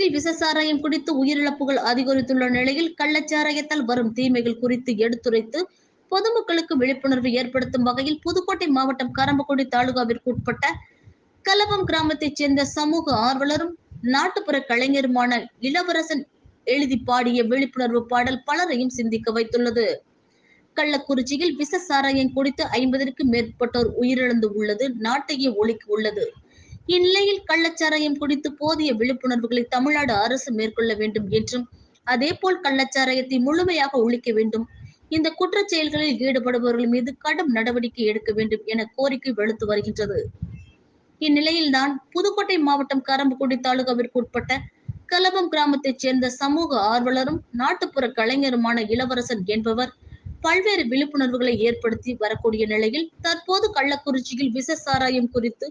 கள்ளக்குறிச்சியில் விசசாராயம் குடித்து உயிரிழப்புகள் அதிகரித்துள்ள நிலையில் கள்ளச்சாராயத்தால் வரும் தீமைகள் குறித்து எடுத்துரைத்து பொதுமக்களுக்கு விழிப்புணர்வு ஏற்படுத்தும் வகையில் புதுக்கோட்டை மாவட்டம் கரம்பக்குடி தாலுகாவிற்கு உட்பட்ட கலவம் கிராமத்தைச் சேர்ந்த சமூக ஆர்வலரும் நாட்டுப்புற கலைஞருமான இளவரசன் எழுதி பாடிய விழிப்புணர்வு பாடல் பலரையும் சிந்திக்க வைத்துள்ளது. கள்ளக்குறிச்சியில் விச சாராயம் குடித்து ஐம்பதற்கும் மேற்பட்டோர் உயிரிழந்து உள்ளது நாட்டையே ஒழிக்க உள்ளது. இந்நிலையில் கள்ளச்சாராயம் குறித்து போதிய விழிப்புணர்வுகளை தமிழ்நாடு அரசு மேற்கொள்ள வேண்டும் என்றும் அதேபோல் கள்ளச்சாராயத்தை முழுமையாக ஒழிக்க வேண்டும். இந்த குற்றச் செயல்களில் ஈடுபடுபவர்கள் மீது கடும் நடவடிக்கை எடுக்க வேண்டும் என கோரிக்கை வலுத்து வருகின்றது. இந்நிலையில் தான் புதுக்கோட்டை மாவட்டம் கரம்புக்குடி தாலுகாவிற்கு உட்பட்ட கலபம் கிராமத்தைச் சேர்ந்த சமூக ஆர்வலரும் நாட்டுப்புற கலைஞருமான இளவரசன் என்பவர் பல்வேறு விழிப்புணர்வுகளை ஏற்படுத்தி வரக்கூடிய நிலையில் தற்போது கள்ளக்குறிச்சியில் விச சாராயம் குறித்து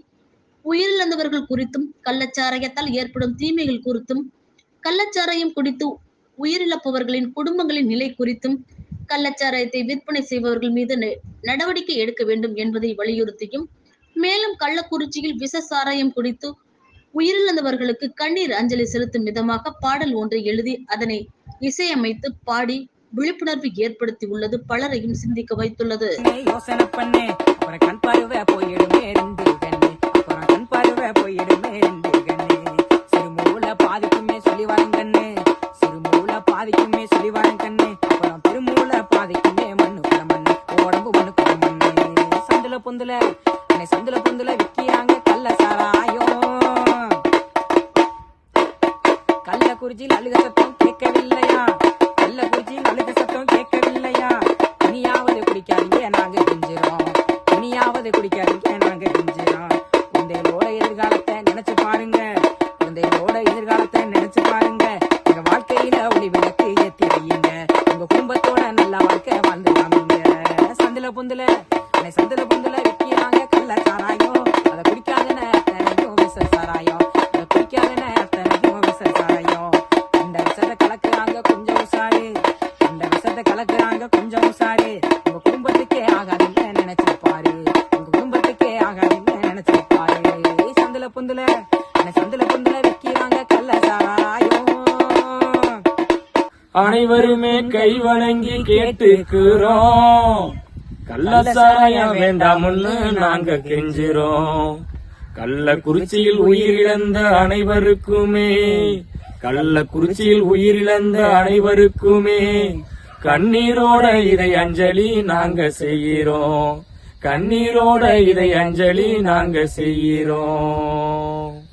உயிரிழந்தவர்கள் குறித்தும் கள்ளச்சாராயத்தால் ஏற்படும் தீமைகள் குறித்தும் கள்ளச்சாராயம் குடித்து உயிரிழப்பவர்களின் குடும்பங்களின் நிலை குறித்தும் கள்ளச்சாராயத்தை விற்பனை செய்பவர்கள் மீது நடவடிக்கை எடுக்க வேண்டும் என்பதை வலியுறுத்தியும் மேலும் கள்ளக்குறிச்சியில் விச சாராயம் குடித்து உயிரிழந்தவர்களுக்கு கண்ணீர் அஞ்சலி செலுத்தும் விதமாக பாடல் ஒன்றை எழுதி அதனை இசையமைத்து பாடி விழிப்புணர்வு ஏற்படுத்தி உள்ளது பலரையும் சிந்திக்க வைத்துள்ளது. போயிடுமே கண்ணு சிறுமூல பாதிக்குமே சொல்லி வரேன் கண்ணு சிறுமூல பாதிக்குமே சொல்லி கண்ணு அப்புறம் பெருமூல பாதிக்குமே மண்ணு உடம்பு மண்ணு குட சந்துல பொந்துல அன்னை சந்துல பொந்துல கள்ள சாராயம் கள்ளக்குறிச்சியில் அழுக சத்தம் கேட்கவில்லையா? கள்ளக்குறிச்சியில் அழுக சத்தம் கேட்கவில்லையா? சந்தில பொந்துல அன்னை சந்தில பொந்துல விற்கிறாங்க கள்ள சாராயம் அதை குடிக்காத அத்தனையும் விச சாராயம் அதை குடிக்காத அத்தனையும் விச சாராயம் அந்த விஷத்தை கலக்குறாங்க கொஞ்சம் உசாரு. அந்த விஷத்தை கலக்குறாங்க கொஞ்சம் உசாரு. உங்க குடும்பத்துக்கே ஆகாதுன்னு நினைச்சு பாரு உங்க குடும்பத்துக்கே ஆகாதுன்னு நினைச்சு பாரு சந்தில பொந்துல அன்னை சந்தில பொந்துல விற்கிறாங்க கள்ள சாராயம் அனைவருமே கை வணங்கி கேட்டுக்கிறோம். கள்ளசாராயம் வேண்டாம்னு நாங்க கெஞ்சுறோம். கள்ளக்குறிச்சியில் உயிரிழந்த அனைவருக்குமே. கள்ளக்குறிச்சியில் உயிரிழந்த அனைவருக்குமே. கண்ணீரோட இதை அஞ்சலி நாங்க செய்கிறோம். கண்ணீரோட இதை அஞ்சலி நாங்க செய்கிறோம்.